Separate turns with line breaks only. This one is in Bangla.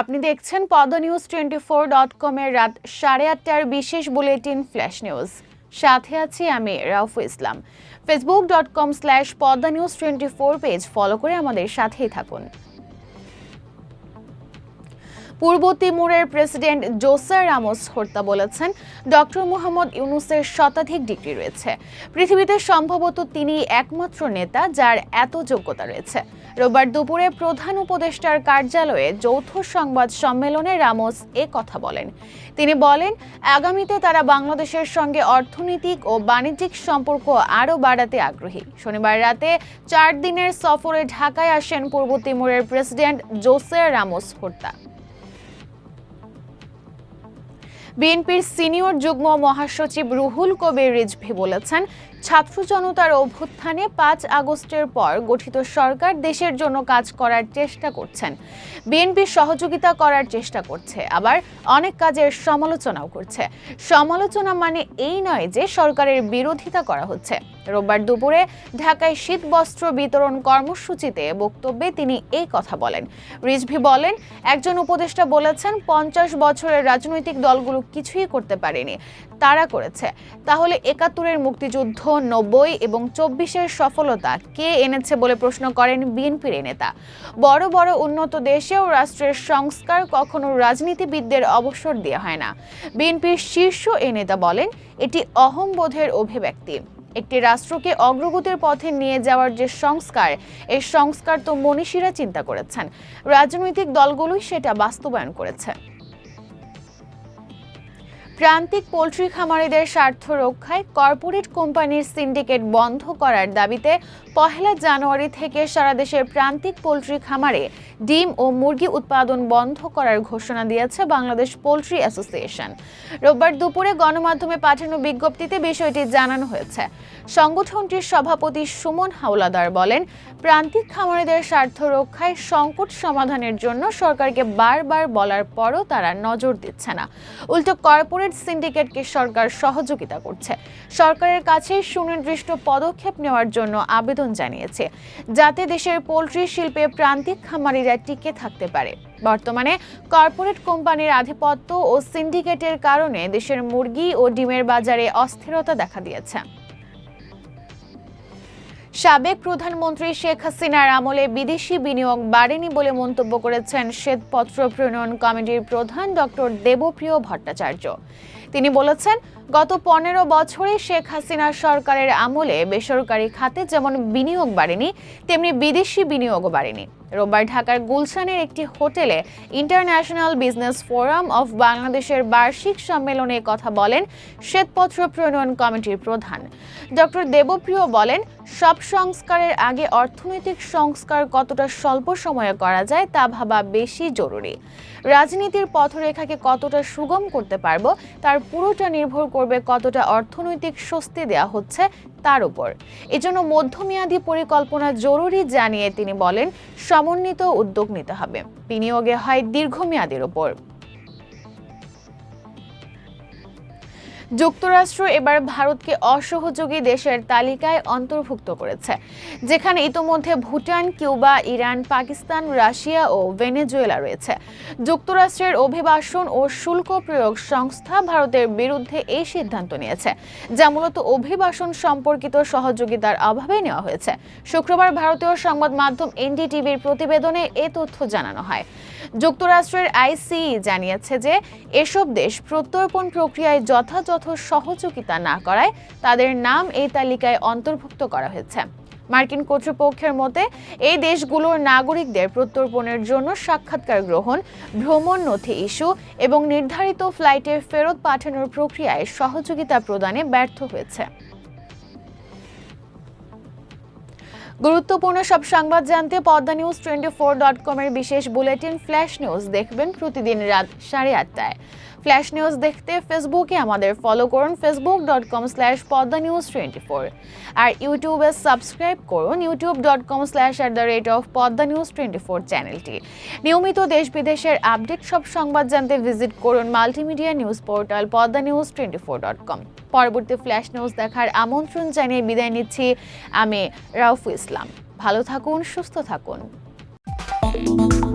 আপনি দেখছেন পদনিউজ টোয়েন্টি ফোর ডট কমের রাত সাড়ে আটটার বিশেষ বুলেটিন ফ্ল্যাশ নিউজ সাথে আছি আমি Rauf Islam Facebook dot com slash Padma news twenty four page follow করে আমাদের সাথেই থাকুন পূর্ব তিমুরের প্রেসিডেন্ট জোসার রামোস হর্তা বলেছেন ডক্টর মোহাম্মদ ইউনুসের শতাধিক ডিগ্রি রয়েছে পৃথিবীতে সম্ভবত তিনি একমাত্র নেতা যার এত যোগ্যতা রয়েছে রোববার দুপুরে প্রধান উপদেষ্টার কার্যালয়ে যৌথ সংবাদ সম্মেলনে রামোস এ কথা বলেন তিনি বলেন আগামীতে তারা বাংলাদেশের সঙ্গে অর্থনৈতিক ও বাণিজ্যিক সম্পর্ক আরও বাড়াতে আগ্রহী শনিবার রাতে চার দিনের সফরে ঢাকায় আসেন পূর্ব তিমুরের প্রেসিডেন্ট জোসে রামোস হোর্তা বিএনপির সিনিয়র যুগ্ম মহাসচিব রুহুল কবির রিজভি বলেছেন ছাত্র জনতার অভ্যুত্থানে পাঁচ আগস্টের পর গঠিত সরকার দেশের জন্য কাজ করার চেষ্টা করছেন বিএনপি সহযোগিতা করার চেষ্টা করছে আবার অনেক কাজের সমালোচনাও করছে সমালোচনা মানে এই নয় যে সরকারের বিরোধিতা করা হচ্ছে রোববার দুপুরে ঢাকায় শীতবস্ত্র বিতরণ কর্মসূচিতে বক্তব্যে তিনি এই কথা বলেন রিজভি বলেন একজন উপদেষ্টা বলেছেন পঞ্চাশ বছরের রাজনৈতিক দলগুলো কিছুই করতে পারেনি তারা করেছে তাহলে একাত্তরের মুক্তিযুদ্ধ নব্বই এবং চব্বিশের সফলতা কে এনেছে বলে প্রশ্ন করেন বিএনপির নেতা বড় বড় উন্নত দেশেও রাষ্ট্রের সংস্কার কখনো রাজনীতিবিদদের অবসর দেওয়া হয় না বিএনপির শীর্ষ এ নেতা বলেন এটি অহম্বোধের অভিব্যক্তি একটি রাষ্ট্রকে অগ্রগতির পথে নিয়ে যাওয়ার যে সংস্কার এই সংস্কার তো মনীষীরা চিন্তা করেছেন রাজনৈতিক দলগুলোই সেটা বাস্তবায়ন করেছে প্রান্তিক পোলট্রি খামারিদের স্বার্থ রক্ষায় কর্পোরেট কোম্পানির সিন্ডিকেট বন্ধ করার দাবিতে পহেলা জানুয়ারি থেকে সারা দেশের প্রান্তিক পোলট্রি খামারে ডিম ও মুরগি উৎপাদন বন্ধ করার ঘোষণা দিয়েছে বাংলাদেশ পোলট্রি অ্যাসোসিয়েশন রোববার দুপুরে গণমাধ্যমে পাঠানো বিজ্ঞপ্তিতে বিষয়টি জানানো হয়েছে সংগঠনটির সভাপতি সুমন হাওলাদার বলেন প্রান্তিক খামারিদের স্বার্থ রক্ষায় সংকট সমাধানের জন্য সরকারকে বারবার বলার পরও তারা নজর দিচ্ছে না উল্টো কর্পোরেট সিন্ডিকেটকে সরকার সহযোগিতা করছে সরকারের কাছে সুনির্দিষ্ট পদক্ষেপ নেওয়ার জন্য আবেদন জানিয়েছে যাতে দেশের পোলট্রি শিল্পে প্রান্তিক খামারিরা ব্যবসায় টিকে থাকতে পারে বর্তমানে কর্পোরেট কোম্পানির আধিপত্য ও সিন্ডিকেটের কারণে দেশের মুরগি ও ডিমের বাজারে অস্থিরতা দেখা দিয়েছে সাবেক প্রধানমন্ত্রী শেখ হাসিনার আমলে বিদেশি বিনিয়োগ বাড়েনি বলে মন্তব্য করেছেন শ্বেতপত্র প্রণয়ন কমিটির প্রধান ডক্টর দেবপ্রিয় ভট্টাচার্য তিনি বলেছেন গত পনেরো বছরে শেখ হাসিনা সরকারের আমলে বেসরকারি খাতে যেমন বিনিয়োগ বাড়েনি তেমনি বিদেশি বিনিয়োগও বাড়েনি রোববার ঢাকার গুলশানের একটি হোটেলে ইন্টারন্যাশনাল বিজনেস ফোরাম অফ বাংলাদেশের বার্ষিক সম্মেলনে কথা বলেন শ্বেতপত্র প্রণয়ন কমিটির প্রধান ডক্টর দেবপ্রিয় বলেন সব সংস্কারের আগে অর্থনৈতিক সংস্কার কতটা স্বল্প সময়ে করা যায় তা ভাবা বেশি জরুরি রাজনীতির পথরেখাকে কতটা সুগম করতে পারবো তার পুরোটা নির্ভর করবে কতটা অর্থনৈতিক স্বস্তি দেয়া হচ্ছে তার উপর এজন্য মধ্যমেয়াদী পরিকল্পনা জরুরি জানিয়ে তিনি বলেন সব সমন্বিত উদ্যোগ নিতে হবে বিনিয়োগে হয় দীর্ঘমেয়াদের ওপর যুক্তরাষ্ট্র এবার ভারতকে অসহযোগী দেশের তালিকায় অন্তর্ভুক্ত করেছে যেখানে ইতোমধ্যে Bhutan Cuba Iran Pakistan Russia ও ভেনেজুয়েলা রয়েছে যুক্তরাষ্ট্রের অভিবাসন ও শুল্ক প্রয়োগ সংস্থা ভারতের বিরুদ্ধে এই সিদ্ধান্ত নিয়েছে যা মূলত অভিবাসন সম্পর্কিত সহযোগিতার অভাবে নেওয়া হয়েছে শুক্রবার ভারতীয় সংবাদ মাধ্যম এনডিটিভির প্রতিবেদনে এ তথ্য জানানো হয় যুক্তরাষ্ট্রের আইসি জানিয়েছে যে এসব দেশ প্রত্যর্পণ প্রক্রিয়ায় যথাযথ সহযোগিতা না করায় তাদের নাম এই তালিকায় অন্তর্ভুক্ত করা হয়েছে মার্কিন কর্তৃপক্ষের মতে এই দেশগুলোর নাগরিকদের প্রত্যর্পণের জন্য সাক্ষাৎকার গ্রহণ ভ্রমণ নথি ইস্যু এবং নির্ধারিত ফ্লাইটে ফেরত পাঠানোর প্রক্রিয়ায় সহযোগিতা প্রদানে ব্যর্থ হয়েছে গুরুত্বপূর্ণ সব সংবাদ জানতে Padma news twenty four dot কমের বিশেষ বুলেটিন ফ্ল্যাশ নিউজ দেখবেন প্রতিদিন রাত সাড়ে আটটায় ফ্ল্যাশ নিউজ দেখতে ফেসবুকে আমাদের ফলো করুন Facebook dot com slash Padma news twenty four আর ইউটিউবে সাবস্ক্রাইব করুন YouTube dot com slash at the rate of Padma news twenty four চ্যানেলটি নিয়মিত দেশ বিদেশের আপডেট সব সংবাদ জানতে ভিজিট করুন multimedia news portal Padma news twenty four dot com পরবর্তী ফ্ল্যাশ নিউজ দেখার আমন্ত্রণ জানিয়ে বিদায় নিচ্ছি আমি রাউফু ইসলাম ভালো থাকুন সুস্থ থাকুন